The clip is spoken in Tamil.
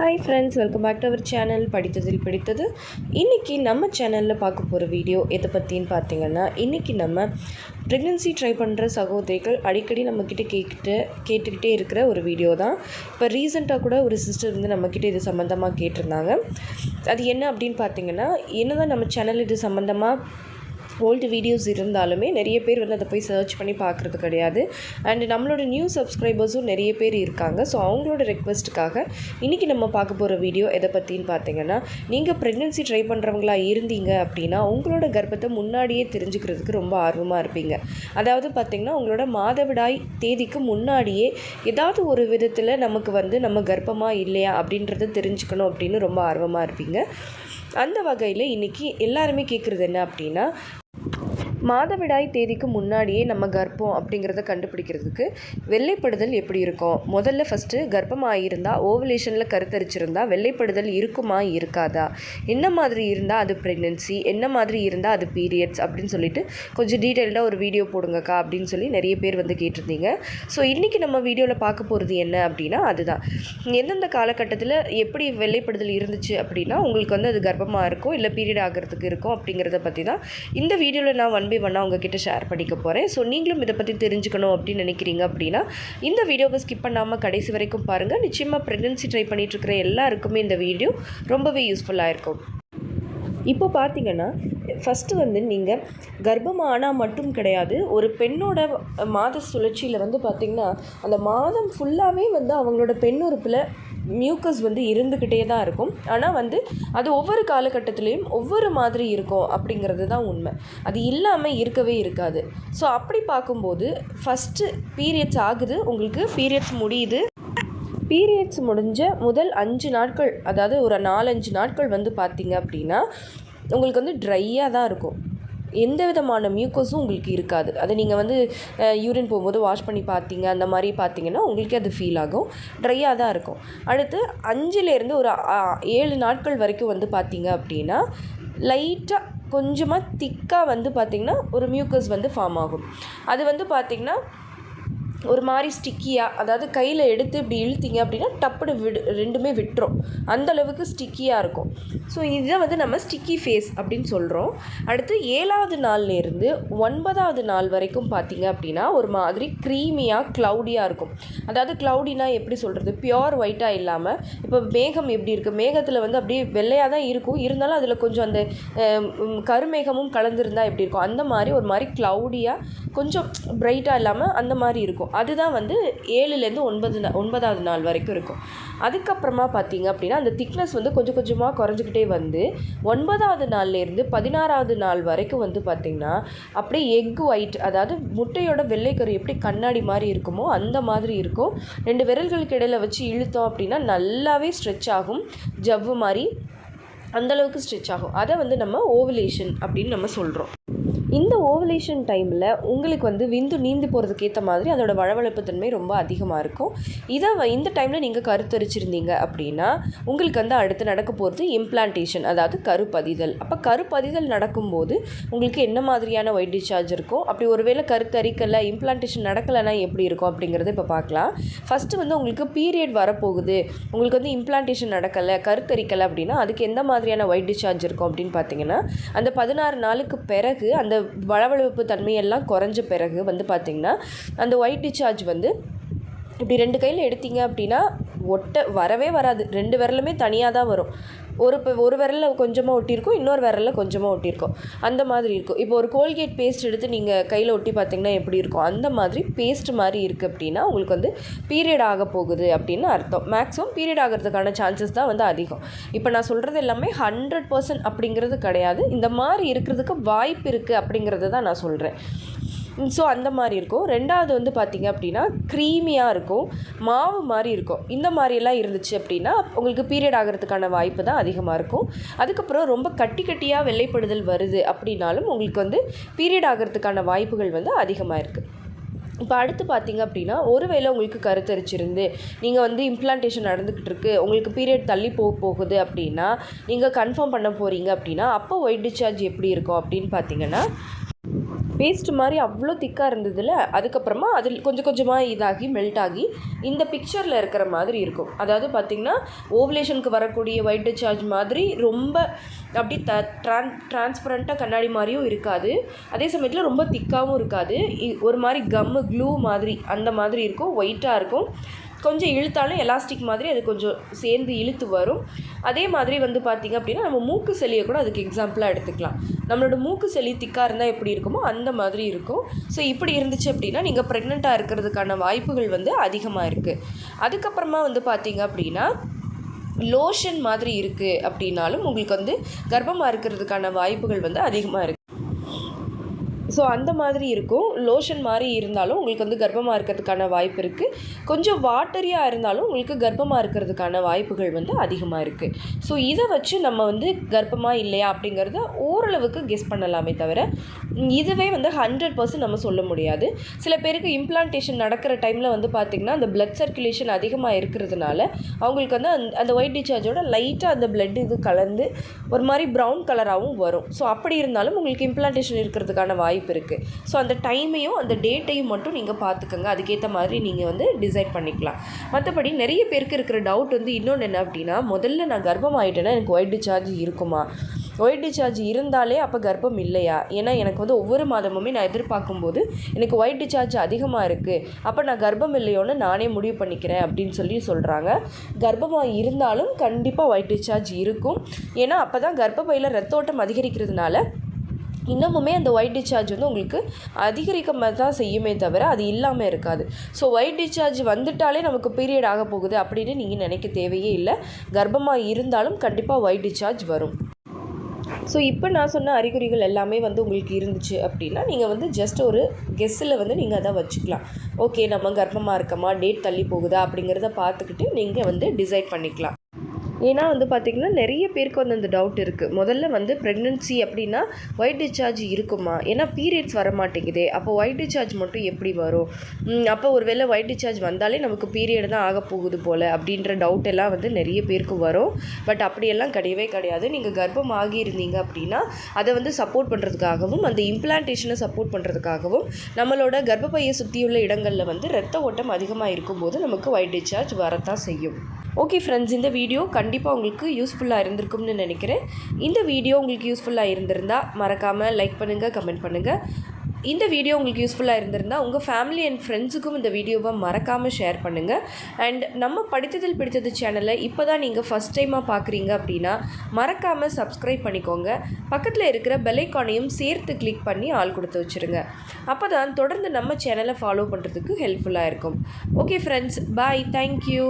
Hi friends welcome back to our channel படித்ததில் பிடித்தது இன்றைக்கி நம்ம சேனலில் பார்க்க போகிற வீடியோ எதை பற்றின்னு பார்த்தீங்கன்னா இன்றைக்கி நம்ம ப்ரெக்னென்சி ட்ரை பண்ணுற சகோதரிகள் அடிக்கடி நம்மக்கிட்ட கேட்டுட்டு கேட்டுக்கிட்டே இருக்கிற ஒரு வீடியோ தான் இப்போ ரீசெண்டாக கூட ஒரு சிஸ்டர் வந்து நம்மக்கிட்ட இது சம்மந்தமாக கேட்டிருந்தாங்க அது என்ன அப்படின்னு பார்த்தீங்கன்னா என்ன தான் நம்ம சேனல் இது சம்மந்தமாக ஓல்டு வீடியோஸ் இருந்தாலுமே நிறைய பேர் வந்து அதை போய் சர்ச் பண்ணி பார்க்குறது கிடையாது. அண்ட் நம்மளோட நியூ சப்ஸ்கிரைபர்ஸும் நிறைய பேர் இருக்காங்க. ஸோ அவங்களோட ரெக்வஸ்ட்டுக்காக இன்றைக்கி நம்ம பார்க்க போகிற வீடியோ எதை பற்றின்னு பார்த்தீங்கன்னா நீங்கள் ப்ரெக்னென்சி ட்ரை பண்ணுறவங்களா இருந்தீங்க அப்படின்னா உங்களோட கர்ப்பத்தை முன்னாடியே தெரிஞ்சுக்கிறதுக்கு ரொம்ப ஆர்வமாக இருப்பீங்க. அதாவது பார்த்திங்கன்னா உங்களோட மாதவிடாய் தேதிக்கு முன்னாடியே ஏதாவது ஒரு விதத்தில் நமக்கு வந்து நம்ம கர்ப்பமாக இல்லையா அப்படின்றத தெரிஞ்சுக்கணும் அப்படின்னு ரொம்ப ஆர்வமாக இருப்பீங்க. அந்த வகையில் இன்றைக்கி எல்லாருமே கேட்குறது என்ன அப்படின்னா மாதவிடாய் தேதிக்கு முன்னாடியே நம்ம கர்ப்பம் அப்படிங்கிறத கண்டுபிடிக்கிறதுக்கு வெள்ளைப்படுதல் எப்படி இருக்கும்? முதல்ல ஃபஸ்ட்டு கர்ப்பமாக இருந்தால் ஓவலேஷனில் கருத்தரிச்சிருந்தா வெள்ளைப்படுதல் இருக்குமா இருக்காதா? என்ன மாதிரி இருந்தால் அது ப்ரெக்னென்சி என்ன மாதிரி இருந்தால் அது பீரியட்ஸ் அப்படின்னு சொல்லிட்டு கொஞ்சம் டீட்டெயில்டாக ஒரு வீடியோ போடுங்கக்கா அப்படின்னு சொல்லி நிறைய பேர் வந்து கேட்டிருந்தீங்க. ஸோ இன்றைக்கி நம்ம வீடியோவில் பார்க்க போகிறது என்ன அப்படின்னா அதுதான். எந்தெந்த காலகட்டத்தில் எப்படி வெள்ளைப்படுதல் இருந்துச்சு அப்படின்னா உங்களுக்கு வந்து அது கர்ப்பமாக இருக்கும் இல்லை பீரியட் ஆகிறதுக்கு இருக்கும் அப்படிங்கிறத பற்றி தான் இந்த வீடியோவில் நான் ஒன் நம்பி வேணால் உங்ககிட்ட ஷேர் பண்ணிக்க போகிறேன் ஸோ நீங்களும் இதை பற்றி தெரிஞ்சுக்கணும் அப்படின்னு நினைக்கிறீங்க அப்படின்னா இந்த வீடியோவை ஸ்கிப் பண்ணாமல் கடைசி வரைக்கும் பாருங்கள் நிச்சயமாக ப்ரெக்னென்சி ட்ரை பண்ணிகிட்ருக்கிற எல்லாருக்குமே இந்த வீடியோ ரொம்பவே யூஸ்ஃபுல்லாக இருக்கும். இப்போ பார்த்தீங்கன்னா ஃபஸ்ட்டு வந்து நீங்கள் கர்ப்பமானால் மட்டும் கிடையாது ஒரு பெண்ணோட மாத சுழற்சியில் வந்து பார்த்திங்கன்னா அந்த மாதம் ஃபுல்லாகவே வந்து அவங்களோட பெண் உறுப்பில் மியூக்கஸ் வந்து இருந்துக்கிட்டே தான் இருக்கும். ஆனால் வந்து அது ஒவ்வொரு காலகட்டத்துலேயும் ஒவ்வொரு மாதிரி இருக்கும் அப்படிங்கிறது தான் உண்மை. அது இல்லாமல் இருக்கவே இருக்காது. ஸோ அப்படி பார்க்கும்போது ஃபஸ்ட்டு பீரியட்ஸ் ஆகுது. உங்களுக்கு பீரியட்ஸ் முடியுது. பீரியட்ஸ் முடிஞ்ச முதல் அஞ்சு நாட்கள் அதாவது ஒரு நாலஞ்சு நாட்கள் வந்து பார்த்திங்க அப்படின்னா உங்களுக்கு வந்து ட்ரையாக தான் இருக்கும். எந்த விதமான மியூக்கஸும் உங்களுக்கு இருக்காது. அதை நீங்கள் வந்து யூரின் போகும்போது வாஷ் பண்ணி பார்த்தீங்க அந்த மாதிரி பார்த்தீங்கன்னா உங்களுக்கே அது ஃபீல் ஆகும். ட்ரையாக தான் இருக்கும். அடுத்து அஞ்சுலேருந்து ஒரு ஏழு நாட்கள் வரைக்கும் வந்து பார்த்தீங்க அப்படின்னா லைட்டாக கொஞ்சமாக திக்காக வந்து பார்த்திங்கன்னா ஒரு மியூக்கஸ் வந்து ஃபார்ம் ஆகும். அது வந்து பார்த்திங்கன்னா ஒரு மாதிரி ஸ்டிக்கியாக அதாவது கையில் எடுத்து இப்படி இழுத்தீங்க அப்படின்னா டப்புனு விடு ரெண்டுமே விட்டுரும். அந்தளவுக்கு ஸ்டிக்கியாக இருக்கும். ஸோ இதுதான் வந்து நம்ம ஸ்டிக்கி ஃபேஸ் அப்படின்னு சொல்கிறோம் அடுத்து ஏழாவது நாள்லேருந்து ஒன்பதாவது நாள் வரைக்கும் பார்த்தீங்க அப்படின்னா ஒரு மாதிரி க்ரீமியாக க்ளவுடியாக இருக்கும். அதாவது க்ளவுடினா எப்படி சொல்கிறது பியோர் ஒயிட்டாக இல்லாமல் இப்போ மேகம் எப்படி இருக்குது மேகத்தில் வந்து அப்படியே வெள்ளையாக தான் இருக்கும். இருந்தாலும் அதில் கொஞ்சம் அந்த கருமேகமும் கலந்துருந்தால் எப்படி இருக்கும்? அந்த மாதிரி ஒரு மாதிரி க்ளவுடியாக கொஞ்சம் ப்ரைட்டாக இல்லாமல் அந்த மாதிரி இருக்கும். அதுதான் வந்து ஏழுலேருந்து ஒன்பது ஒன்பதாவது நாள் வரைக்கும் இருக்கும். அதுக்கப்புறமா பார்த்தீங்க அப்படின்னா அந்த திக்னஸ் வந்து கொஞ்சம் கொஞ்சமாக குறைஞ்சிக்கிட்டே வந்து ஒன்பதாவது நாள்லேருந்து பதினாறாவது நாள் வரைக்கும் வந்து பார்த்திங்கன்னா அப்படியே எக் ஒயிட் அதாவது முட்டையோட வெள்ளைக்கரு எப்படி கண்ணாடி மாதிரி இருக்குமோ அந்த மாதிரி இருக்கும். ரெண்டு விரல்களுக்கு இடையில் வச்சு இழுத்தோம் அப்படின்னா நல்லாவே ஸ்ட்ரெச் ஆகும். ஜவ்வு மாதிரி அந்தளவுக்கு ஸ்ட்ரெச் ஆகும். அதை வந்து நம்ம ஓவலேஷன் அப்படின்னு நம்ம சொல்கிறோம் இந்த ஓவலேஷன் டைமில் உங்களுக்கு வந்து விந்து நீந்து போகிறதுக்கு ஏற்ற மாதிரி அதோட வளவளப்பு தன்மை ரொம்ப அதிகமாக இருக்கும். இதை இந்த டைமில் நீங்கள் கருத்தரிச்சிருந்தீங்க அப்படின்னா உங்களுக்கு வந்து அடுத்து நடக்க போகிறது இம்ப்ளான்டேஷன் அதாவது கருப்பதிதல். அப்போ கருப்பதிதல் நடக்கும்போது உங்களுக்கு என்ன மாதிரியான ஒயிட் டிஸ்சார்ஜ் இருக்கும் அப்படி ஒருவேளை கருத்தரிக்கலை இம்ப்ளான்டேஷன் நடக்கலைன்னா எப்படி இருக்கும் அப்படிங்கிறத இப்போ பார்க்கலாம் ஃபஸ்ட்டு வந்து உங்களுக்கு பீரியட் வரப்போகுது. உங்களுக்கு வந்து இம்ப்ளான்டேஷன் நடக்கலை கருத்தரிக்கலை அப்படின்னா அதுக்கு எந்த மாதிரியான ஒயிட் டிஸ்சார்ஜ் இருக்கும் அப்படின்னு பார்த்தீங்கன்னா அந்த பதினாறு நாளுக்கு பிறகு அந்த வளவளப்பு தன்மையெல்லாம் குறைஞ்ச பிறகு வந்து பார்த்திங்கன்னா அந்த ஒயிட் டிஸ்சார்ஜ் வந்து இப்படி ரெண்டு கையில் எடுத்தீங்க அப்படின்னா ஒட்ட வரவே வராது. ரெண்டு விரலுமே தனியாக தான் வரும். ஒரு இப்போ ஒரு விரலில் கொஞ்சமாக ஒட்டியிருக்கும் இன்னொரு விரலில் கொஞ்சமாக ஒட்டியிருக்கும். அந்த மாதிரி இருக்கும். இப்போ ஒரு கோல்கேட் பேஸ்ட் எடுத்து நீங்கள் கையில் ஒட்டி பார்த்தீங்கன்னா எப்படி இருக்கும்? அந்த மாதிரி பேஸ்ட் மாதிரி இருக்குது அப்படின்னா உங்களுக்கு வந்து பீரியட் ஆக போகுது அப்படின்னு அர்த்தம். மேக்ஸிமம் பீரியட் ஆகிறதுக்கான சான்சஸ் தான் வந்து அதிகம். இப்போ நான் சொல்கிறது எல்லாமே ஹண்ட்ரட் பர்சன்ட் அப்படிங்கிறது கிடையாது. இந்த மாதிரி இருக்கிறதுக்கு வாய்ப்பு இருக்குது அப்படிங்கிறத தான் நான் சொல்கிறேன் ஸோ அந்த மாதிரி இருக்கும். ரெண்டாவது வந்து பார்த்திங்க அப்படின்னா க்ரீமியாக இருக்கும். மாவு மாதிரி இருக்கும். இந்த மாதிரியெல்லாம் இருந்துச்சு அப்படின்னா உங்களுக்கு பீரியட் ஆகிறதுக்கான வாய்ப்பு தான் அதிகமாக இருக்கும். அதுக்கப்புறம் ரொம்ப கட்டி கட்டியாக வெள்ளைப்படுதல் வருது அப்படின்னாலும் உங்களுக்கு வந்து பீரியட் ஆகிறதுக்கான வாய்ப்புகள் வந்து அதிகமாக இருக்குது இப்போ அடுத்து பார்த்தீங்க அப்படின்னா ஒருவேளை உங்களுக்கு கருத்தரிச்சிருந்து நீங்கள் வந்து இம்ப்ளான்டேஷன் நடந்துக்கிட்டு இருக்கு உங்களுக்கு பீரியட் தள்ளி போக போகுது அப்படின்னா நீங்கள் கன்ஃபார்ம் பண்ண போகிறீங்க அப்படின்னா அப்போ ஒயிட் டிஸ்சார்ஜ் எப்படி இருக்கும் அப்படின்னு பார்த்தீங்கன்னா பேஸ்ட் மாதிரி அவ்வளோ திக்காக இருந்ததில்ல அதுக்கப்புறமா அதில் கொஞ்சம் கொஞ்சமாக இதாகி மெல்ட் ஆகி இந்த பிக்சரில் இருக்கிற மாதிரி இருக்கும். அதாவது பார்த்திங்கன்னா ஓவலேஷனுக்கு வரக்கூடிய ஒயிட் டிஸ்சார்ஜ் மாதிரி ரொம்ப அப்படி த ட்ரான் டிரான்ஸ்பரண்ட்டாக கண்ணாடி மாதிரியும் இருக்காது. அதே சமயத்தில் ரொம்ப திக்காகவும் இருக்காது. இ- ஒரு மாதிரி கம்மு க்ளூ மாதிரி அந்த மாதிரி இருக்கும் ஒயிட்டாக இருக்கும். கொஞ்சம் இழுத்தாலும் எலாஸ்டிக் மாதிரி அது கொஞ்சம் சேர்ந்து இழுத்து வரும். அதே மாதிரி வந்து பார்த்திங்க அப்படின்னா நம்ம மூக்கு சளியை கூட அதுக்கு எக்ஸாம்பிளாக எடுத்துக்கலாம். நம்மளோட மூக்கு செலி திக்காக இருந்தால் எப்படி இருக்குமோ அந்த மாதிரி இருக்கும். ஸோ இப்படி இருந்துச்சு அப்படின்னா நீங்கள் ப்ரெக்னெண்ட்டாக இருக்கிறதுக்கான வாய்ப்புகள் வந்து அதிகமாக இருக்குது அதுக்கப்புறமா வந்து பார்த்திங்க அப்படின்னா லோஷன் மாதிரி இருக்குது அப்படின்னாலும் உங்களுக்கு வந்து கர்ப்பமாக இருக்கிறதுக்கான வாய்ப்புகள் வந்து அதிகமாக இருக்குது ஸோ அந்த மாதிரி இருக்கும். லோஷன் மாதிரி இருந்தாலும் உங்களுக்கு வந்து கர்ப்பமாக இருக்கிறதுக்கான வாய்ப்பு இருக்குது கொஞ்சம் வாட்டரியாக இருந்தாலும் உங்களுக்கு கர்ப்பமாக இருக்கிறதுக்கான வாய்ப்புகள் வந்து அதிகமாக இருக்குது ஸோ இதை வச்சு நம்ம வந்து கர்ப்பமாக இல்லையா அப்படிங்கிறத ஓரளவுக்கு கெஸ் பண்ணலாமே தவிர இதுவே வந்து ஹண்ட்ரட் பர்சன்ட் நம்ம சொல்ல முடியாது. சில பேருக்கு இம்ப்ளான்டேஷன் நடக்கிற டைமில் வந்து பார்த்திங்கன்னா அந்த பிளட் சர்க்குலேஷன் அதிகமாக இருக்கிறதுனால அவங்களுக்கு வந்து அந்த அந்த ஒயிட் டிஸ்சார்ஜோட லைட்டாக அந்த பிளட் இது கலந்து ஒரு மாதிரி ப்ரௌன் கலராகவும் வரும். ஸோ அப்படி இருந்தாலும் உங்களுக்கு இம்ப்ளான்டேஷன் இருக்கிறதுக்கான வாய்ப்பு வாய்ப்பு இருக்குது ஸோ அந்த டைமையும் அந்த டேட்டையும் மட்டும் நீங்கள் பார்த்துக்கோங்க அதுக்கேற்ற மாதிரி நீங்கள் வந்து டிசைட் பண்ணிக்கலாம். மற்றபடி நிறைய பேருக்கு இருக்கிற டவுட் வந்து இன்னொன்று என்ன அப்படின்னா முதல்ல நான் கர்ப்பம் ஆகிட்டேன்னா எனக்கு ஒயிட் டிஸ்சார்ஜ் இருக்குமா? ஒயிட் டிஸ்சார்ஜ் இருந்தாலே அப்போ கர்ப்பம் இல்லையா? ஏன்னா எனக்கு வந்து ஒவ்வொரு மாதமுமே நான் எதிர்பார்க்கும்போது எனக்கு ஒயிட் டிஸ்சார்ஜ் அதிகமாக இருக்குது அப்போ நான் கர்ப்பம் இல்லையோன்னு நானே முடிவு பண்ணிக்கிறேன் அப்படின்னு சொல்லி சொல்கிறாங்க கர்ப்பமாக இருந்தாலும் கண்டிப்பாக ஒயிட் டிஸ்சார்ஜ் இருக்கும். ஏன்னா அப்போ தான் கர்ப்பப்பையில் ரத்த ஓட்டம் அதிகரிக்கிறதுனால இன்னமுமே அந்த ஒயிட் டிஸ்சார்ஜ் வந்து உங்களுக்கு அதிகரிக்க மாதிரி தான் செய்யுமே தவிர அது இல்லாமல் இருக்காது. ஸோ ஒயிட் டிஸ்சார்ஜ் வந்துட்டாலே நமக்கு பீரியட் ஆக போகுது அப்படின்னு நீங்கள் நினைக்க தேவையே இல்லை. கர்ப்பமாக இருந்தாலும் கண்டிப்பாக ஒயிட் டிஸ்சார்ஜ் வரும். ஸோ இப்போ நான் சொன்ன அறிகுறிகள் எல்லாமே வந்து உங்களுக்கு இருந்துச்சு அப்படின்னா நீங்கள் வந்து ஜஸ்ட் ஒரு கெஸ்ஸில் வந்து நீங்கள் அதை வச்சுக்கலாம். ஓகே நம்ம கர்ப்பமாக இருக்கமா? டேட் தள்ளி போகுதா? அப்படிங்கிறத பார்த்துக்கிட்டு நீங்கள் வந்து டிசைட் பண்ணிக்கலாம். ஏன்னா வந்து பார்த்திங்கன்னா நிறைய பேருக்கு வந்து அந்த டவுட் இருக்குது முதல்ல வந்து ப்ரெக்னென்சி அப்படின்னா ஒயிட் டிஸ்சார்ஜ் இருக்குமா? ஏன்னா பீரியட்ஸ் வர மாட்டேங்குதே அப்போ ஒயிட் டிஸ்சார்ஜ் மட்டும் எப்படி வரும்? அப்போ ஒரு வேளை ஒயிட் டிஸ்சார்ஜ் வந்தாலே நமக்கு பீரியட் தான் ஆக போகுது போல் அப்படின்ற டவுட் எல்லாம் வந்து நிறைய பேருக்கு வரும். பட் அப்படியெல்லாம் கிடையவே கிடையாது. நீங்கள் கர்ப்பம் ஆகியிருந்தீங்க அப்படின்னா அதை வந்து சப்போர்ட் பண்ணுறதுக்காகவும் அந்த இம்ப்ளான்டேஷனை சப்போர்ட் பண்ணுறதுக்காகவும் நம்மளோட கர்ப்பப்பையை சுற்றியுள்ள இடங்களில் வந்து ரத்த ஓட்டம் அதிகமாக இருக்கும்போது நமக்கு ஒயிட் டிஸ்சார்ஜ் வரத்தான் செய்யும். ஓகே ஃப்ரெண்ட்ஸ் இந்த வீடியோ கண்டிப்பாக உங்களுக்கு யூஸ்ஃபுல்லாக இருந்திருக்கும்னு நினைக்கிறேன். இந்த வீடியோ உங்களுக்கு யூஸ்ஃபுல்லாக இருந்திருந்தால் மறக்காமல் லைக் பண்ணுங்கள் கமெண்ட் பண்ணுங்கள் இந்த வீடியோ உங்களுக்கு யூஸ்ஃபுல்லாக இருந்திருந்தால் உங்கள் ஃபேமிலி அண்ட் ஃப்ரெண்ட்ஸுக்கும் இந்த வீடியோவை மறக்காமல் ஷேர் பண்ணுங்கள் அண்ட் நம்ம படித்ததில் பிடித்தது சேனலை இப்போ தான் நீங்கள் ஃபஸ்ட் டைமாக பார்க்குறீங்க அப்படின்னா மறக்காமல் சப்ஸ்கிரைப் பண்ணிக்கோங்க. பக்கத்தில் இருக்கிற பெலைக்கானையும் சேர்த்து கிளிக் பண்ணி ஆள் கொடுத்து வச்சுருங்க. அப்போ தான் தொடர்ந்து நம்ம சேனலை ஃபாலோ பண்ணுறதுக்கு ஹெல்ப்ஃபுல்லாக இருக்கும். Okay friends bye thank you